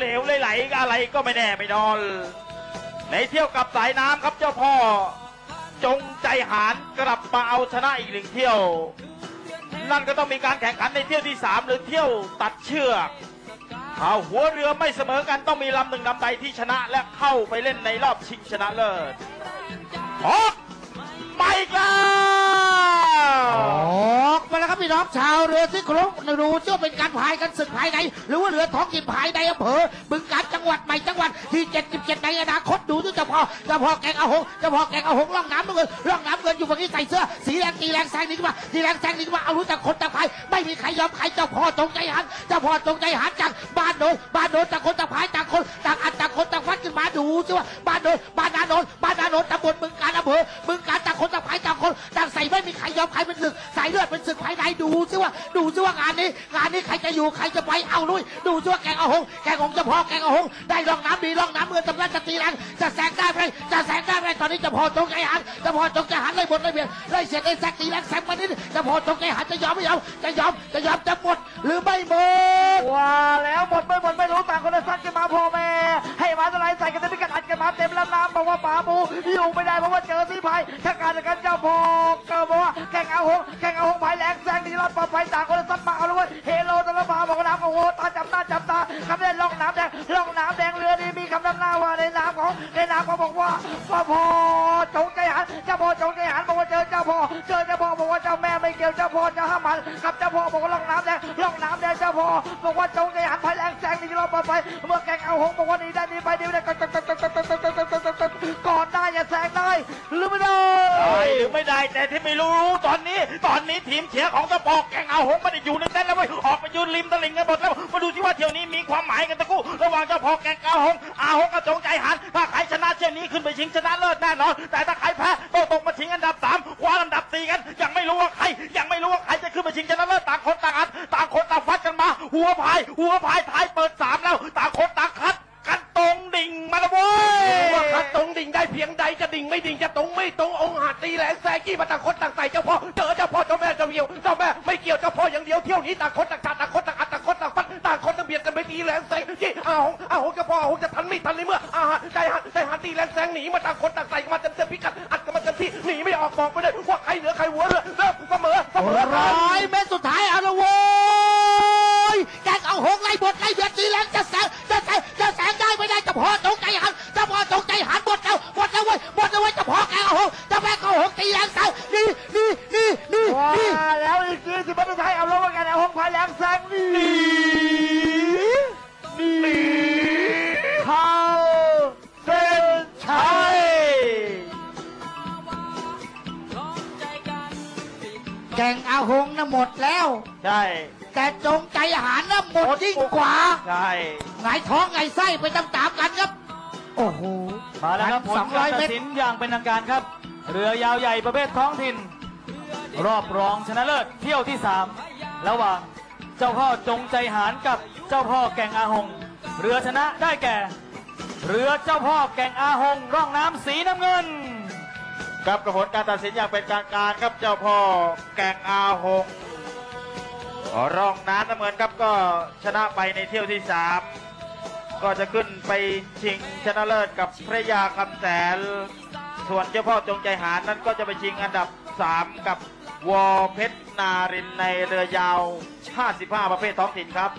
เหลวไหลๆอะไรก็ไม่แน่ไม่นอน ในเที่ยวกับสายน้ำครับเจ้าพ่อ จงใจหารกลับมาเอาชนะอีกหนึ่งเที่ยว นั่นก็ต้องมีการแข่งขันในเที่ยวที่สามหรือเที่ยวตัดเชือกเอาหัวเรือไม่เสมอกันต้องมีลำหนึ่งลำใดที่ชนะและเข้าไปเล่นในรอบชิงชนะเลิศออก น้องชาวเรือที่เคารพดูเชื่อเป็นการพายกันศึกภายในหรือว่าเรือท้องถิ่นภายในอำเภอบึงการจังหวัดใหม่จังหวัดที่ 77 ในอนาคตดูที่เจ้าพ่อเจ้าพ่อแกงอาหงเจ้าพ่อแกงอาหงล่องน้ำน้ำเงินล่องน้ำเงินอยู่ฝั่งนี้ใส่เสื้อสีแดงตีแรงแซงนี้ขึ้นมาตีแรงแซงนี้ขึ้นมาเอารู้จักคนต่างพายไม่มีใครยอมใครเจ้าพ่อจงใจหันเจ้าพ่อจงใจหันจากบ้านโนนบ้านโนนต่างคนต่างพายต่างคนต่างอันต่างคนต่างฟัดขึ้นมาดูสิว่าบ้านโนนบ้านนาโนนบ้านนาโนนตำบลบึงการอำเภอบึงการต่างคนต่างพายต่างคนต่างใส่ไม่มีใครยอมใครเป็นศึก สายเลือดเป็นศึกภายในดูสิว่าดูสิว่างานนี้งานนี้ใครจะอยู่ใครจะไปเอาลุยดูสิว่าแกงอาหงแกงของจ้าพ่อแกงอาหงได้ร่องน้ำดีร่องน้ำเงินจำรันจะตีแรงจะแซงได้ไหมจะแซงได้ไหมตอนนี้จะพอจงใจหันจะพอจงใจหันเลยหมดเลยเบียดเลยเสียดเลยแซงตีแรงแซงมานิดจะพอจงใจหันจะยอมไม่ยอมจะยอมจะยอมจะหมดหรือไม่หมดว่าแล้วหมดไม่หมดไม่รู้ต่างคนละซัดกันมาพ่อแม่ให้มาสไลด์ใส่กันเต็มพิกัดอัดกันมาเต็มลำน้ำบอกว่าป๋าปูอยู่ไม่ได้เพราะว่าเจอที่ภัยถ้าการจัดการเจ้าพ่อ เอาหงแข่งเอาหงภายแรงแซงดีรอดปลอดภัยต่างคนละซัดมาเอาเลยเว้ยเฮโลตะละพาบอกว่าน้ำโอ้โหตาจับตาจับตาคำเล่นล่องน้ำแดงล่องน้ำแดงเรือนี่มีคำนำหน้าว่าในน้ำของในน้ำเขาบอกว่าพ่อพ่อจงใจหันเจ้าพ่อจงใจหันบอกว่าเจอเจ้าพ่อเจอเจ้าพ่อบอกว่าเจ้าแม่ไม่เกี่ยวเจ้าพ่อจะห้ามมันกับเจ้าพ่อบอกว่าล่องน้ำแดงล่องน้ำแดงเจ้าพ่อบอกว่าจงใจหันภายแรงแซงดีรอดปลอดภัยเมื่อแข่งเอาหงบอกว่านีได้หนีไปหนีไม่ได้ก่ อนได้อย่าแซงได้หรือไม่ได้ได้หรือไม่ได้แต่ที่ไม่รู้ตอนนี้ ตอนนี้ทีมเชียร์ของเจ้าพ่อแกงเอาหงไม่ได้อยู่ในเต้นแล้วเว้ยออกไปยืนริมตลิ่งกันหมดแล้วมาดูที่ว่าเที่ยวนี้มีความหมายกันตะกู้ระหว่างเจ้าพอแกงเอาหงอาหงกับจงใจหันถ้าใครชนะเที่ยวนี้ขึ้นไปชิงชนะเลิศแน่นอนแต่ถ้าใครแพ้ต้องตกมาชิงอันดับสามคว้าอันดับสี่กันยังไม่รู้ว่าใคร ยังไม่รู้ว่าใครจะขึ้นไปชิงชนะเลิศต่างคนต่างอันต่างคนต่างฟัดกันมา หัวพาย หัวพายท้ายเปิดสามแล้ว ดิ่งได้เพียงใดจะดิ่งไม่ดิ่งจะตรงไม่ตรงองค์หัดตีแหลงแซกี้มาต่างคนต่างใส่เจ้าพ่อเจอเจ้าพ่อเจ้าแม่เจ้าเดียวเจ้าแม่ไม่เกี่ยวเจ้าพ่ออย่างเดียวเที่ยวนี้ต่างคนต่างขาดต่างคนต่างอัดต่างคนต่างฟัดต่างคนต่างเบียดกันไปตีแหลงแซงจี้อ้าวอ้าวเจ้าพ่ออ้าวจะทันไม่ทันในเมื่ออาหารใจหันใจหันตีแหลงแซงหนีมาต่างคนต่างใส่มาเต็มเต็มพิกัดอัดกันมาเต็มที่หนีไม่ออกบอกไปเลยว่าใครเหนือใครหัวเรือเริ่มเสมอเสมอร้อยเมตรสุดท้ายอาละโวยแกงเอาหงไล่บดไล่เบียดตีแรงจะแซงจะแซงจะแซงได้ไม่ได้เจะพอ ใจหันหมดแล้วหมดแล้วเว้ยหมดแล้วเว้ยเจะพอแกงเอาหงเจะแม่เอาหงตีแรงแซงนี่นี่นี่นี่ว้านี่แล้วอีกทีสิบัตรไทยเอาแล้วว่ากันเอาหงภายแรงแซงนี่นี่เข้าเส้นชัยแกงเอาหงน่ะหมดแล้ว ใช่แต่จงใจหันน่ะหมดยิ่งกว่า ใช่ไงายท้องไงายไส้ไปตามๆกันครับ โอ้โหมาแล้วครับผลสองการ้รอยตัเมดตรสินอย่างเป็นทางการครับ เรือยาวใหญ่ประเภทท้องถิ่น รอบรองชนะเลิศเที่ยวที่ 3 ระหว่างเจ้าพ่อจงใจหารกับเจ้าพ่อแก่งอาหง เรือชนะได้แก่ เรือเจ้าพ่อแก่งอาหง ร่องน้ำสีน้ำเงินครับกระผลการตัดสินอย่างเป็นกลางการครับเจ้าพ่อแกงอาหงร่องน้ำน้ำเงินครับก็ชนะไปในเที่ยวที่สาม ก็จะขึ้นไปชิงชนะเลิศกับพระยาคำแสน ส่วนเจ้าพ่อจงใจหานั้นก็จะไปชิงอันดับ 3 กับวอเพชรนารินในเรือยาว 55 ประเภทท้องถิ่นครับ